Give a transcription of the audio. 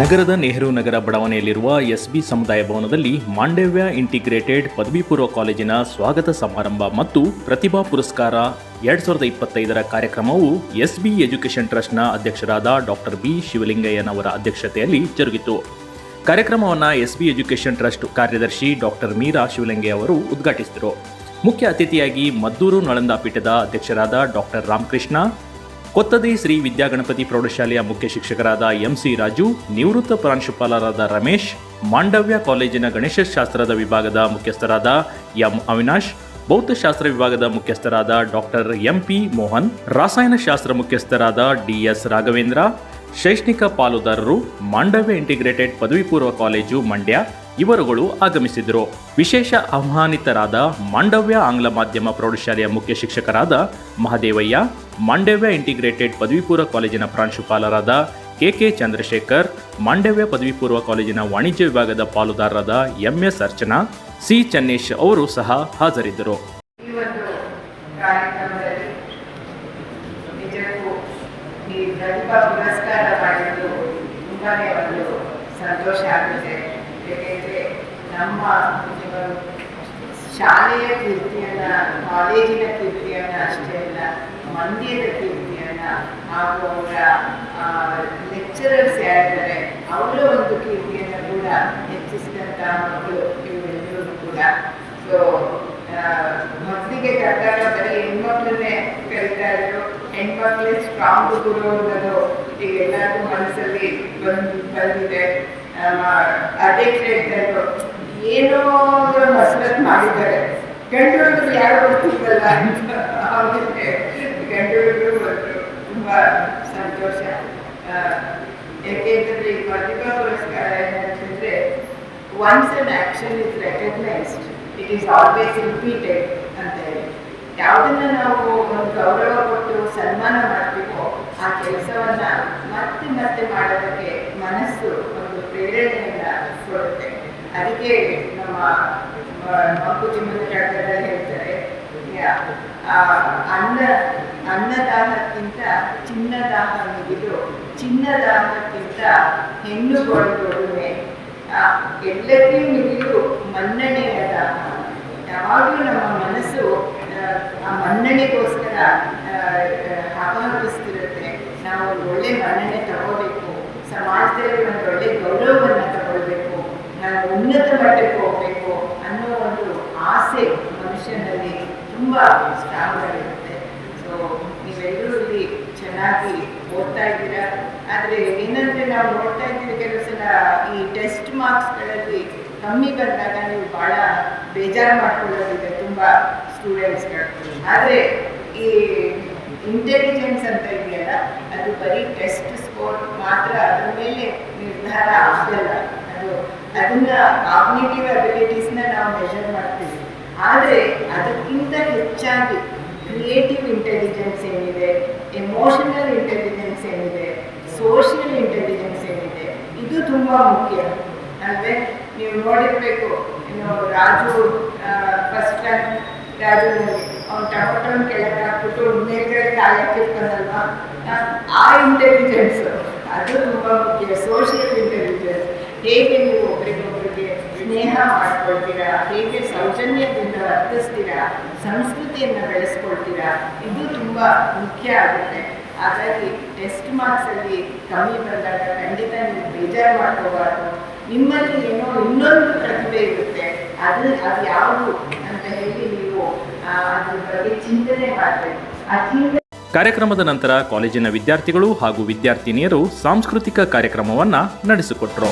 ನಗರದ ನೆಹರು ನಗರ ಬಡಾವಣೆಯಲ್ಲಿರುವ ಎಸ್ಬಿ ಸಮುದಾಯ ಭವನದಲ್ಲಿ ಮಾಂಡವ್ಯ ಇಂಟಿಗ್ರೇಟೆಡ್ ಪದವಿ ಪೂರ್ವ ಕಾಲೇಜಿನ ಸ್ವಾಗತ ಸಮಾರಂಭ ಮತ್ತು ಪ್ರತಿಭಾ ಪುರಸ್ಕಾರ ಎರಡ್ ಸಾವಿರದ ಇಪ್ಪತ್ತೈದರ ಕಾರ್ಯಕ್ರಮವು ಎಸ್ಬಿ ಎಜುಕೇಷನ್ ಟ್ರಸ್ಟ್ನ ಅಧ್ಯಕ್ಷರಾದ ಡಾಕ್ಟರ್ ಬಿ ಶಿವಲಿಂಗಯ್ಯನವರ ಅಧ್ಯಕ್ಷತೆಯಲ್ಲಿ ಜರುಗಿತು. ಕಾರ್ಯಕ್ರಮವನ್ನು ಎಸ್ಬಿ ಎಜುಕೇಷನ್ ಟ್ರಸ್ಟ್ ಕಾರ್ಯದರ್ಶಿ ಡಾಕ್ಟರ್ ಮೀರಾ ಶಿವಲಿಂಗಯ್ಯ ಅವರು ಉದ್ಘಾಟಿಸಿದರು. ಮುಖ್ಯ ಅತಿಥಿಯಾಗಿ ಮದ್ದೂರು ನಳಂದ ಪೀಠದ ಅಧ್ಯಕ್ಷರಾದ ಡಾಕ್ಟರ್ ರಾಮಕೃಷ್ಣ ಕೊತ್ತದಿ ಶ್ರೀ ವಿದ್ಯಾಗಣಪತಿ ಪ್ರೌಢಶಾಲೆಯ ಮುಖ್ಯ ಶಿಕ್ಷಕರಾದ ಎಂಸಿ ರಾಜು, ನಿವೃತ್ತ ಪ್ರಾಂಶುಪಾಲರಾದ ರಮೇಶ್, ಮಾಂಡವ್ಯ ಕಾಲೇಜಿನ ಗಣೇಶಶಾಸ್ತ್ರದ ವಿಭಾಗದ ಮುಖ್ಯಸ್ಥರಾದ ಎಂ ಅವಿನಾಶ್, ಭೌತಶಾಸ್ತ್ರ ವಿಭಾಗದ ಮುಖ್ಯಸ್ಥರಾದ ಡಾಕ್ಟರ್ ಎಂಪಿ ಮೋಹನ್ ರಾಸಾಯನಶಾಸ್ತ್ರ ಮುಖ್ಯಸ್ಥರಾದ ಡಿಎಸ್ ರಾಘವೇಂದ್ರ, ಶೈಕ್ಷಣಿಕ ಪಾಲುದಾರರು, ಮಾಂಡವ್ಯ ಇಂಟಿಗ್ರೇಟೆಡ್ ಪದವಿ ಪೂರ್ವ ಕಾಲೇಜು ಮಂಡ್ಯ ಇವರುಗಳು ಆಗಮಿಸಿದರು ವಿಶೇಷ ಆಹ್ವಾನಿತರಾದ ಮಾಂಡವ್ಯ ಆಂಗ್ಲ ಮಾಧ್ಯಮ ಪ್ರೌಢಶಾಲೆಯ ಮುಖ್ಯ ಶಿಕ್ಷಕರಾದ ಮಹದೇವಯ್ಯ, ಮಾಂಡವ್ಯ ಇಂಟಿಗ್ರೇಟೆಡ್ ಪದವಿ ಪೂರ್ವ ಕಾಲೇಜಿನ ಪ್ರಾಂಶುಪಾಲರಾದ ಕೆಕೆ ಚಂದ್ರಶೇಖರ್, ಮಾಂಡವ್ಯ ಪದವಿ ಪೂರ್ವ ಕಾಲೇಜಿನ ವಾಣಿಜ್ಯ ವಿಭಾಗದ ಪಾಲುದಾರರಾದ ಎಂಎಸ್ ಅರ್ಚನಾ, ಸಿ. ಚನ್ನೇಶ್ ಅವರು ಸಹ ಹಾಜರಿದ್ದರು. ಸಂತೋಷ ಆಗುತ್ತೆ ಏಕೆಂದರೆ ನಮ್ಮ ಶಾಲೆಯ ಕೀರ್ತಿಯನ್ನ ಕಾಲೇಜಿನ ಕೀರ್ತಿಯನ್ನ ಅಷ್ಟೇ ಅಲ್ಲ, ಮಂದಿರದ ಕೀರ್ತಿಯನ್ನ ಹಾಗೂ ಅವರ ಲೆಕ್ಚರರ್ಸ್ ಯಾರಿದ್ದಾರೆ ಅವರ ಒಂದು ಕೀರ್ತಿಯನ್ನು ಕೂಡ ಹೆಚ್ಚಿಸಿದಂತಹ ಮಕ್ಕಳು ಇವೆಲ್ಲರೂ ಕೂಡ. ಸೊ ಮೊದಲಿಗೆ ಕರೆದಾಗ ಬರೀ ಹೆಣ್ಮಕ್ಳನ್ನೇ ಕರೀತಾ ಇದ್ರು ಹೆಣ್ಮಕ್ಳೇ ಸ್ಟ್ರಾಂಗ್ ಗುರು ಅನ್ನೋದು ಮನಸ್ಸಲ್ಲಿ ಬಂದ್ ಬಂದಿದೆ. ಇದ್ದರು. ಏನೋ ಮಸರತ್ ಮಾಡಿದ್ದಾರೆ. ಗಂಡು ಹುಡುಗರು ಯಾರು ಅಂತ ಅವ್ರಿಗೆ ಗಂಡು ಹುಡುಗರು ಬಂದರು. ತುಂಬ ಸಂತೋಷ. ಯಾಕೆಂತಂದ್ರೆ ಈ ಪ್ರತಿಭಾ ಪುರಸ್ಕಾರ ಏನಂತಂದ್ರೆ once an action is recognised it is always repeated ಅಂತ ಹೇಳಿ. ಯಾವುದನ್ನ ನಾವು ಒಂದು ಗೌರವ ಕೊಟ್ಟು ಸನ್ಮಾನ ಮಾಡ್ತೀವೋ, ಆ ಕೆಲಸವನ್ನ ಮತ್ತೆ ಮತ್ತೆ ಮಾಡೋದಕ್ಕೆ ಪ್ರೇರಣೆಯನ್ನ ಕೊಡುತ್ತೆ ಅದಕ್ಕೆ ನಮ್ಮ ಮಕ್ಕಳು ಜಾಗದಲ್ಲಿ ಹೇಳ್ತಾರೆ ಅನ್ನ ಅನ್ನದಾಹಕ್ಕಿಂತ ಚಿನ್ನದಾಹ ಮುಗಿದು ಚಿನ್ನದಾಹಕ್ಕಿಂತ ಹೆಣ್ಣು ಕೊಡುವೆ ಎಲ್ಲರಿಗೂ ಮಿಗಿಲು ಮನ್ನಣೆಯ ದಾಹ ಯಾವಾಗಲೂ ನಮ್ಮ ಮನಸ್ಸು ಆ ಮನ್ನಣೆಗೋಸ್ಕರ ಮನುಷ್ಯನಲ್ಲಿ ತುಂಬ ಆಗಿರುತ್ತೆ ಸೊ ನೀವೆಲ್ಲರೂ ಇಲ್ಲಿ ಚೆನ್ನಾಗಿ ಓದ್ತಾ ಇದ್ದೀರಾ? ಆದರೆ ಏನಂದ್ರೆ ನಾವು ನೋಡ್ತಾ ಇದ್ದೀವಿ ಕೆಲವು ಸಲ ಈ ಟೆಸ್ಟ್ ಮಾರ್ಕ್ಸ್ಗಳಲ್ಲಿ ಕಮ್ಮಿ ಬಂದಾಗ ನೀವು ಭಾಳ ಬೇಜಾರು ಮಾಡ್ಕೊಳ್ಳೋದಿದೆ ತುಂಬ ಸ್ಟೂಡೆಂಟ್ಸ್ಗಳು. ಆದರೆ ಈ ಇಂಟೆಲಿಜೆನ್ಸ್ ಅಂತ ಇದೆಯಲ್ಲ, ಅದು ಬರೀ ಟೆಸ್ಟ್ ಸ್ಕೋರ್ ಮಾತ್ರ ಅದ್ರ ಮೇಲೆ ನಿರ್ಧಾರ ಆಗಲ್ಲ ಅದು, ಅದನ್ನ ಕಾಗ್ನಿಟಿವ್ ಅಬಿಲಿಟೀಸ್ನ ನಾವು ಮೆಷರ್ ಮಾಡ್ತೀವಿ. ಆದರೆ ಅದಕ್ಕಿಂತ ಹೆಚ್ಚಾಗಿ ಕ್ರಿಯೇಟಿವ್ ಇಂಟೆಲಿಜೆನ್ಸ್ ಏನಿದೆ ಎಮೋಷನಲ್ ಇಂಟೆಲಿಜೆನ್ಸ್ ಏನಿದೆ ಸೋಷಿಯಲ್ ಇಂಟೆಲಿಜೆನ್ಸ್ ಏನಿದೆ ಇದು ತುಂಬ ಮುಖ್ಯ. ಅಲ್ವೇ? ನೀವು ನೋಡಿರಬೇಕು ಇನ್ನು ರಾಜು ಫಸ್ಟ್ ಟೈಮ್ ರಾಜುನಲ್ಲಿ ಅವ್ನು ಟೊಮೊಟೊನ ಕೆಳಗೆ ಹಾಕ್ಬಿಟ್ಟು ಮೇಲ್ಗಡೆ ಕಾಯಿ ಆ, ಇಂಟೆಲಿಜೆನ್ಸ್ ಅದು ತುಂಬ ಮುಖ್ಯ. ಸೋಷಿಯಲ್ ಇಂಟೆಲಿಜೆನ್ಸ್ ಹೇಗೆ ನೀವು ಒಬ್ರಿಗೊಬ್ರಿಗೆ ಸ್ನೇಹ ಮಾಡ್ಕೊಳ್ತೀರಾ ಹೇಗೆ ಸೌಜನ್ಯದಿಂದ ವರ್ತಿಸ್ತೀರಾ, ಸಂಸ್ಕೃತಿಯನ್ನು ಬೆಳೆಸ್ಕೊಳ್ತೀರಾ, ಇದು ತುಂಬ ಮುಖ್ಯ ಆಗುತ್ತೆ. ಹಾಗಾಗಿ ಟೆಸ್ಟ್ ಮಾರ್ಕ್ಸಲ್ಲಿ ಕಮ್ಮಿ ಬಂದಾಗ ಖಂಡಿತ ನೀವು ಬೇಜಾರು ಮಾಡ್ಕೋಬಾರ್ದು. ನಿಮ್ಮಲ್ಲಿ ಏನೋ ಇನ್ನೊಂದು ಪ್ರತಿಭೆ ಇರುತ್ತೆ. ಅದು ಅದು ಯಾವುದು ಅಂತ ಹೇಳಿ ನೀವು ಅದ್ರ ಬಗ್ಗೆ ಚಿಂತನೆ ಮಾಡಬೇಕು. ಆ ಚಿಂತನೆ ಕಾರ್ಯಕ್ರಮದ ನಂತರ ಕಾಲೇಜಿನ ವಿದ್ಯಾರ್ಥಿಗಳು ಹಾಗೂ ವಿದ್ಯಾರ್ಥಿನಿಯರು ಸಾಂಸ್ಕೃತಿಕ ಕಾರ್ಯಕ್ರಮವನ್ನು ನಡೆಸಿಕೊಟ್ರು.